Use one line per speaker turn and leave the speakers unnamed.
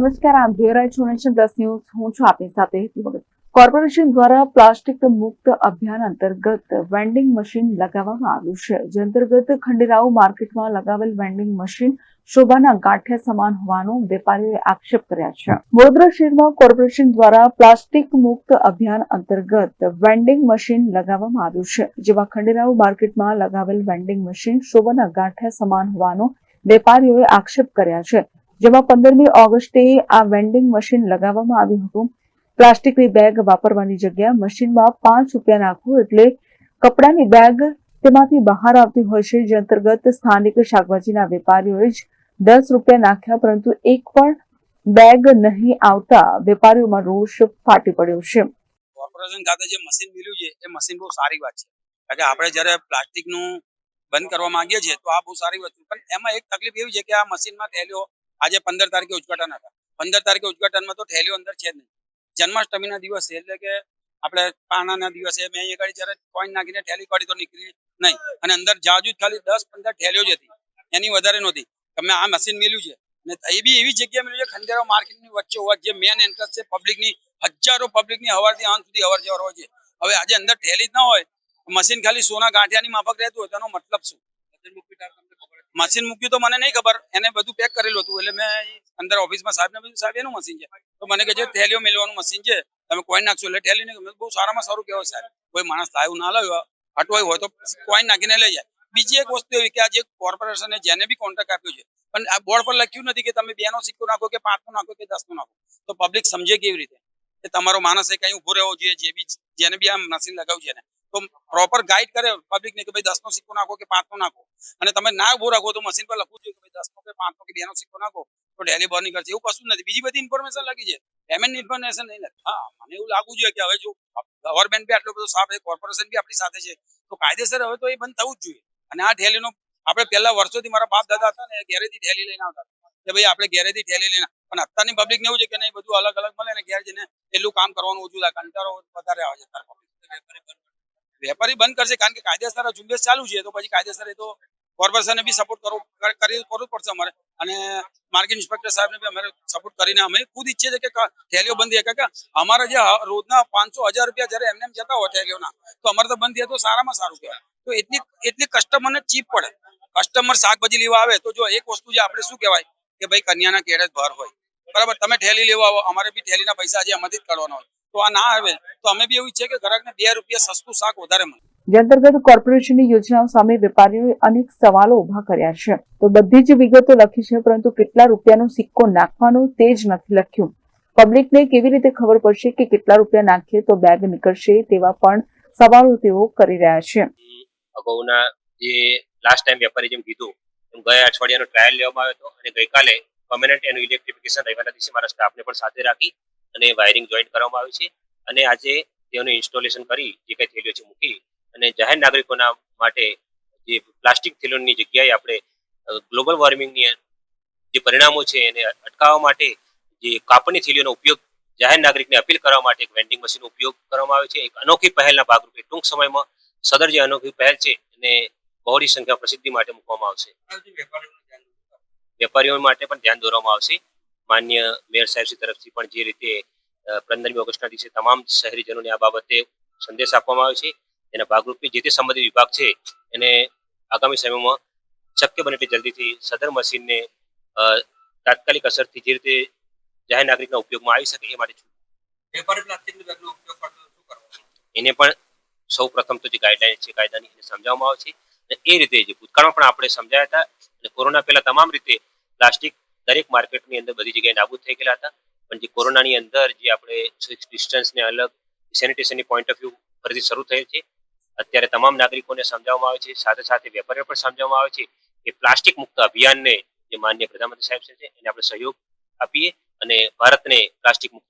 નમસ્કાર આપ જોઈ રહ્યા છો નેશન પ્લસ ન્યૂઝ. હું આપની સાથે કોર્પોરેશન દ્વારા પ્લાસ્ટિક મુક્ત અભિયાન અંતર્ગત વેન્ડિંગ મશીન લગાવવામાં આવ્યું છે. જે અંતર્ગત ખંડેરાવ માર્કેટમાં લગાવેલ વેન્ડિંગ મશીન શોભાના ગાંઠિયા સમાન હોવાનો વેપારીઓએ આક્ષેપ કર્યા છે. વડોદરા શહેરમાં કોર્પોરેશન દ્વારા પ્લાસ્ટિક મુક્ત અભિયાન અંતર્ગત વેન્ડિંગ મશીન લગાવવામાં આવ્યું છે. જેમાં ખંડેરાવ માર્કેટમાં લગાવેલ વેન્ડિંગ મશીન શોભાના ગાંઠિયા સમાન હોવાનો વેપારીઓએ આક્ષેપ કર્યા છે. જેમાં પંદરમી ઓગસ્ટે આ વેન્ડિંગ મશીન લગાવવામાં આવ્યું હતું. પ્લાસ્ટિકની બેગ વાપરવાની જગ્યા મશીનમાં પાંચ રૂપિયા નાખવું એટલે કપડાની બેગ તેમાંથી બહાર આવતી હોય છે. જે અંતર્ગત સ્થાનિક શાકભાજીના વેપારીઓએ જ દસ રૂપિયા નાખ્યા, પરંતુ એક પણ બેગ નહીં આવતા વેપારીઓમાં રોષ ફાટી પડ્યો છે.
કોર્પોરેશન ખાતે જે મશીન મળ્યું છે, એ મશીન બહુ સારી વાત છે. કારણ કે આપણે જ્યારે પ્લાસ્ટિકનું બંધ કરવા માંગીએ છીએ, તો આ બહુ સારી વસ્તુ પણ એમાં એક તકલીફ એવી છે કે આ મશીનમાં થેલીઓ આજે પંદર તારીખે ઉદઘાટન હતા. પંદર તારીખે ઉદઘાટનમાં તો ઠેલીઓ અંદર છે જ નહીં. જન્માષ્ટમીના દિવસે એટલે કે આપણે પાણાના દિવસે મેં અહીંયા જ્યારે કોઈન નાખીને ઠેલી કાઢી તો નીકળી નહીં. અને અંદર જાજુ ખાલી દસ પંદર ઠેલીઓ જ હતી. એની વધારે નહોતી. તમે આ મશીન મેલ્યું છે. અને એ બી એવી જગ્યા મેળવી છે, ખંડેરાવ માર્કેટની વચ્ચે હોવા જે મેન એન્ટ્રન્સ છે પબ્લિકની હજારો પબ્લિકની હવારથી અંત સુધી અવર જવર હોય છે. હવે આજે અંદર ઠેલી જ ના હોય મશીન ખાલી સોના ગાંઠિયાની માફક રહેતું હોય તેનો મતલબ શું? મશીન મૂક્યું તો મને નહીં ખબર. એને બધું પેક કરેલું હતું. એટલે મેં અંદર ઓફિસમાં સાહેબ ને બધું સાહેબ, એનું મશીન છે. તો મને કહે છે થેલીઓ મેળવાનું મશીન છે. તમે કોઈન નાખશો. એટલે થેલી નહીં બહુ સારામાં સારું કહેવાય સાહેબ. કોઈ માણસ લાવ્યું ના લાવ્યો અટવાય હોય તો કોઈન નાખીને લઈ જાય. બીજી એક વસ્તુ એવી કે આ જે કોર્પોરેશને જેને બી કોન્ટ્રાક્ટ આપ્યો છે, પણ આ બોર્ડ પર લખ્યું નથી કે તમે બે નો સિક્કો નાખો કે પાંચ નો નાખો કે દસ નો નાખો. તો પબ્લિક સમજે કેવી રીતે? કે તમારો માણસ એ કઈ ઊભો રહેવો જોઈએ, જે બી, જેને બી આ મશીન લગાવ્યું છે તો પ્રોપર ગાઈડ કરે પબ્લિક ને કે ભાઈ દસનો સિક્કો નાખો કે પાંચનો નાખો. અને તમે ના ઊભો રાખો તો મશીન પર લખવું જોઈએ કે ભાઈ દસનો કે પાંચનો કે બે નો સિક્કો નાખો. તો ડેલી બંધ કરશે. એવું કશું નથી. બીજી બધી ઇન્ફોર્મેશન લખી છે. પેમેન્ટ ઇન્ફોર્મેશન નહીં લખી હા, મને એવું લાગવું જોઈએ કે હવે જો ગવર્મેન્ટ બી આટલો બધો સાફ છે કોર્પોરેશન બી આપણી સાથે છે. તો કાયદેસર હવે તો એ બંધ થવું જ જોઈએ. અને આ ઠેલીનો આપણે પહેલા વર્ષોથી મારા બાપ દાદા હતા ને ઘેરેથી ઠેલી લઈને આવતા કે ભાઈ આપણે ઘેરેથી ઠેલી લઈને પણ અત્યારની પબ્લિક ને એવું છે કે નહીં, બધું અલગ અલગ મળે ને ઘેર જઈને એટલું કામ કરવાનું ઓછું થાય. કંટાળો વધારે આવે છે વેપારી બંધ કરશે કારણ કે કાયદેસર ઝુંબેશ ચાલુ છે, તો પછી કાયદેસર એ તો કોર્પોરેશનને બી સપોર્ટ કરવો કરી કરવું પડશે અમારે. અને માર્કેટ ઇન્સ્પેક્ટર સાહેબને બી અમારે સપોર્ટ કરીને અમે ખુદ ઈચ્છીએ છીએ કે થેલીઓ બંધ થાય. કે અમારા જે રોજના પાંચસો હજાર રૂપિયા જ્યારે એમને એમ જતા હોય થેલીઓના, તો અમારે તો બંધ થાય તો સારામાં સારું કહેવાય. તો એટલી એટલી કસ્ટમરને ચીપ પડે. કસ્ટમર શાકભાજી લેવા આવે તો જો એક વસ્તુ જે આપણે શું કહેવાય કે ભાઈ કન્યાના કેળે ભર હોય. બરાબર તમે ઠેલી લેવા આવો અમારે બી ઠેલીના પૈસા આજે અમારથી જ કાઢવાના હોય. તો આ ના આવે. તો અમે બી એવું છે કે ગ્રાહકને બે રૂપિયા સસ્તું શાક વધારે મળે.
જે અંતર્ગત કોર્પોરેશનની યોજનાઓ સામે વેપારીઓએ અનેક સવાલો ઊભા કર્યા છે. તો બધી જ વિગતો લખી છે પરંતુ કેટલા રૂપિયાનો સિક્કો નાખવાનો તે જ નથી લખ્યું. પબ્લિકને કેવી રીતે ખબર પડશે કે કેટલા રૂપિયા નાખીએ તો બેગ નીકળશે તેવા પણ સવાલો તેઓ કરી રહ્યા છે.
અગાઉના જે લાસ્ટ ટાઈમ વેપારી જેમ કીધું એમ ગયા અઠવાડિયાનો ટ્રાયલ લેવામાં આવ્યો હતો અને ગઈકાલે પરમેનન્ટ એનું ઇલેક્ટ્રિફિકેશન રહેવાના દિવસે મારા સ્ટાફને પણ સાથે રાખી અને વાયરિંગ જોઈન્ટ કરવામાં આવી છે. અને આજે તેઓનું ઇન્સ્ટોલેશન કરી, જે કંઈ થેલીઓ છે મૂકી અને જાહેર નાગરિકોના માટે જે પ્લાસ્ટિક થેલીઓની જગ્યાએ આપણે ગ્લોબલ વોર્મિંગની જે પરિણામો છે એને અટકાવવા માટે જે કાપડની થેલીઓનો ઉપયોગ જાહેર નાગરિકને અપીલ કરવા માટે એક વેન્ડિંગ મશીનનો ઉપયોગ કરવામાં આવે છે. એક અનોખી પહેલના ભાગરૂપે ટૂંક સમયમાં સદર જે અનોખી પહેલ છે એને બહોળી સંખ્યા પ્રસિદ્ધિ માટે મૂકવામાં આવશે. વેપારીઓ માટે પણ ધ્યાન દોરવામાં આવશે. માન્ય મેયર સાહેબ તરફથી પણ જે રીતે પંદરમી ઓગસ્ટના દિવસે તમામ શહેરીજનોને આ બાબતે સંદેશ આપવામાં આવ્યો છે. એના ભાગરૂપે જે તે સંબંધિત વિભાગ છે એને આગામી સમયમાં શક્ય બને એટલી જલ્દીથી સદર મશીનને તાત્કાલિક અસરથી જે રીતે જાહેર નાગરિકના ઉપયોગમાં આવી શકે એ માટે
વેપારી પ્લાસ્ટિકની બેગનો ઉપયોગ કરતો
એને પણ સૌ પ્રથમ તો જે ગાઈડલાઈન છે કાયદાની એને સમજાવવામાં આવે છે. એ રીતે જે ભૂતકાળમાં પણ આપણે સમજાયા હતા અને કોરોના પહેલા તમામ રીતે પ્લાસ્ટિક દરેક માર્કેટની અંદર બધી જગ્યાએ નાબૂદ થઈ ગયેલા હતા. પણ જે કોરોનાની અંદર જે આપણે ડિસ્ટન્સને અલગ સેનિટેશનની પોઈન્ટ ઓફ વ્યૂ ફરીથી શરૂ થયેલ છે. અત્યારે તમામ નાગરિકોને સમજાવવામાં આવે છે. સાથે સાથે વેપારીઓ પણ સમજાવવામાં આવે છે કે પ્લાસ્ટિક મુક્ત અભિયાનને જે માન્ય પ્રધાનમંત્રી સાહેબ છે, એને આપણે સહયોગ આપીએ અને ભારતને પ્લાસ્ટિક મુક્ત